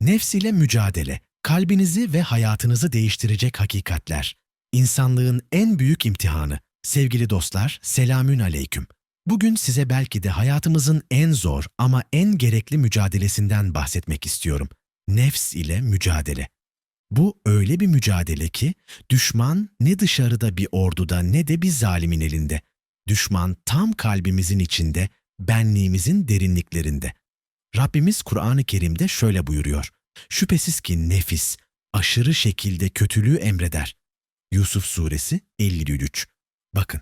Nefs ile mücadele, kalbinizi ve hayatınızı değiştirecek hakikatler. İnsanlığın en büyük imtihanı. Sevgili dostlar, selamün aleyküm. Bugün size belki de hayatımızın en zor ama en gerekli mücadelesinden bahsetmek istiyorum. Nefs ile mücadele. Bu öyle bir mücadele ki düşman ne dışarıda bir orduda ne de bir zalimin elinde. Düşman tam kalbimizin içinde, benliğimizin derinliklerinde. Rabbimiz Kur'an-ı Kerim'de şöyle buyuruyor. Şüphesiz ki nefis aşırı şekilde kötülüğü emreder. Yusuf Suresi 53. Bakın.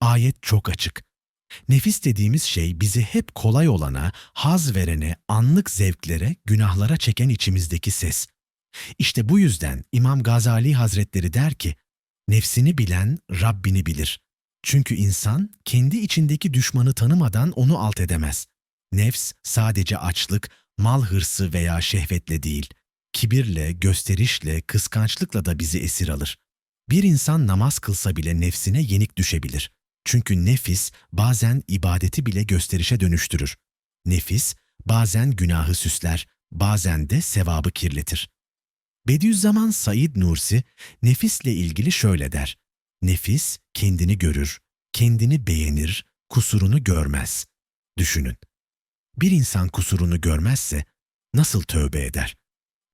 Ayet çok açık. Nefis dediğimiz şey bizi hep kolay olana, haz verene, anlık zevklere, günahlara çeken içimizdeki ses. İşte bu yüzden İmam Gazali Hazretleri der ki, nefsini bilen Rabbini bilir. Çünkü insan kendi içindeki düşmanı tanımadan onu alt edemez. Nefs sadece açlık, mal hırsı veya şehvetle değil, kibirle, gösterişle, kıskançlıkla da bizi esir alır. Bir insan namaz kılsa bile nefsine yenik düşebilir. Çünkü nefis bazen ibadeti bile gösterişe dönüştürür. Nefis bazen günahı süsler, bazen de sevabı kirletir. Bediüzzaman Said Nursi nefisle ilgili şöyle der. Nefis kendini görür, kendini beğenir, kusurunu görmez. Düşünün. Bir insan kusurunu görmezse nasıl tövbe eder?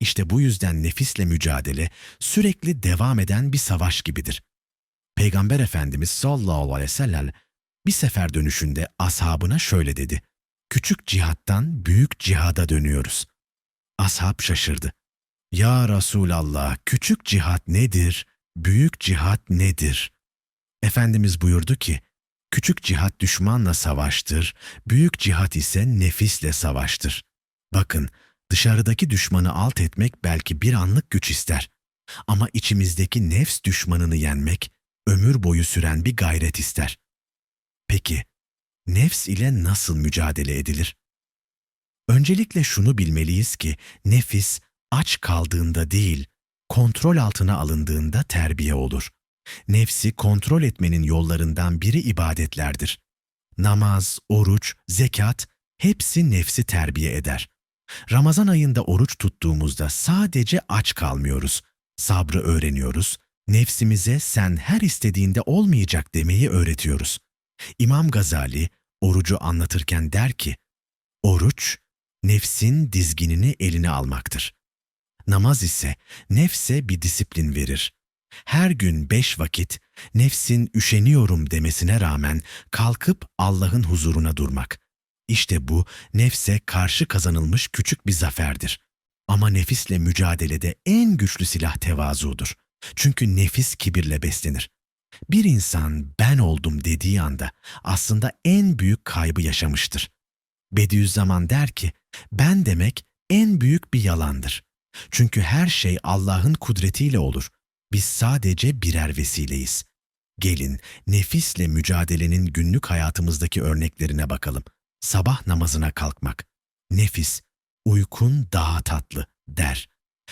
İşte bu yüzden nefisle mücadele sürekli devam eden bir savaş gibidir. Peygamber Efendimiz sallallahu aleyhi ve sellem bir sefer dönüşünde ashabına şöyle dedi. Küçük cihattan büyük cihada dönüyoruz. Ashab şaşırdı. Ya Resulallah, küçük cihat nedir, büyük cihat nedir? Efendimiz buyurdu ki, küçük cihat düşmanla savaştır, büyük cihat ise nefisle savaştır. Bakın, dışarıdaki düşmanı alt etmek belki bir anlık güç ister. Ama içimizdeki nefs düşmanını yenmek, ömür boyu süren bir gayret ister. Peki, nefs ile nasıl mücadele edilir? Öncelikle şunu bilmeliyiz ki, nefis aç kaldığında değil, kontrol altına alındığında terbiye olur. Nefsi kontrol etmenin yollarından biri ibadetlerdir. Namaz, oruç, zekat hepsi nefsi terbiye eder. Ramazan ayında oruç tuttuğumuzda sadece aç kalmıyoruz. Sabrı öğreniyoruz. Nefsimize sen her istediğinde olmayacak demeyi öğretiyoruz. İmam Gazali orucu anlatırken der ki, Oruç, nefsin dizginini eline almaktır. Namaz ise nefse bir disiplin verir. Her gün beş vakit nefsin üşeniyorum demesine rağmen kalkıp Allah'ın huzuruna durmak. İşte bu nefse karşı kazanılmış küçük bir zaferdir. Ama nefisle mücadelede en güçlü silah tevazudur. Çünkü nefis kibirle beslenir. Bir insan ben oldum dediği anda aslında en büyük kaybı yaşamıştır. Bediüzzaman der ki, ben demek en büyük bir yalandır. Çünkü her şey Allah'ın kudretiyle olur. Biz sadece birer vesileyiz. Gelin nefisle mücadelenin günlük hayatımızdaki örneklerine bakalım. Sabah namazına kalkmak. Nefis, uykun daha tatlı der.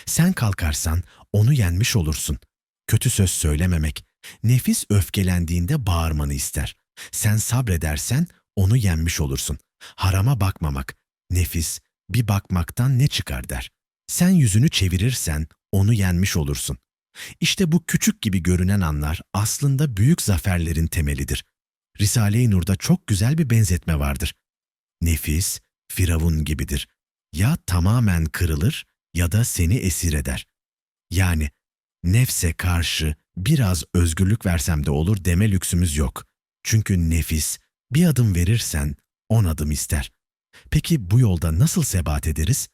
Sen kalkarsan onu yenmiş olursun. Kötü söz söylememek. Nefis öfkelendiğinde bağırmanı ister. Sen sabredersen onu yenmiş olursun. Harama bakmamak. Nefis bir bakmaktan ne çıkar der. Sen yüzünü çevirirsen onu yenmiş olursun. İşte bu küçük gibi görünen anlar aslında büyük zaferlerin temelidir. Risale-i Nur'da çok güzel bir benzetme vardır. Nefis, Firavun gibidir. Ya tamamen kırılır ya da seni esir eder. Yani nefse karşı biraz özgürlük versem de olur deme lüksümüz yok. Çünkü nefis bir adım verirsen on adım ister. Peki bu yolda nasıl sebat ederiz?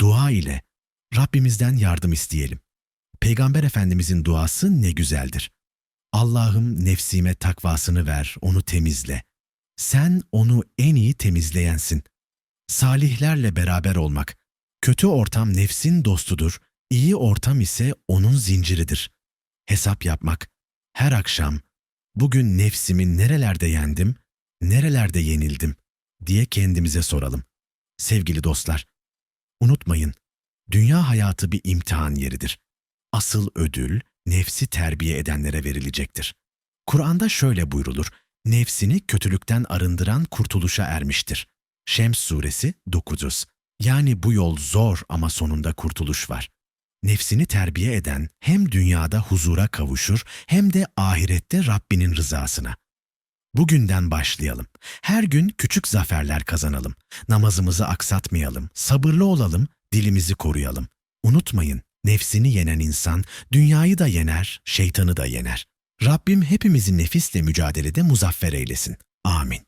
Dua ile Rabbimizden yardım isteyelim. Peygamber Efendimizin duası ne güzeldir. Allah'ım nefsime takvasını ver, onu temizle. Sen onu en iyi temizleyensin. Salihlerle beraber olmak. Kötü ortam nefsin dostudur, iyi ortam ise onun zinciridir. Hesap yapmak. Her akşam, bugün nefsimi nerelerde yendim, nerelerde yenildim diye kendimize soralım. Sevgili dostlar, unutmayın, dünya hayatı bir imtihan yeridir. Asıl ödül nefsi terbiye edenlere verilecektir. Kur'an'da şöyle buyrulur, nefsini kötülükten arındıran kurtuluşa ermiştir. Şems suresi 9. Yani bu yol zor ama sonunda kurtuluş var. Nefsini terbiye eden hem dünyada huzura kavuşur hem de ahirette Rabbinin rızasına. Bugünden başlayalım. Her gün küçük zaferler kazanalım. Namazımızı aksatmayalım, sabırlı olalım, dilimizi koruyalım. Unutmayın, nefsini yenen insan dünyayı da yener, şeytanı da yener. Rabbim hepimizi nefisle mücadelede muzaffer eylesin. Amin.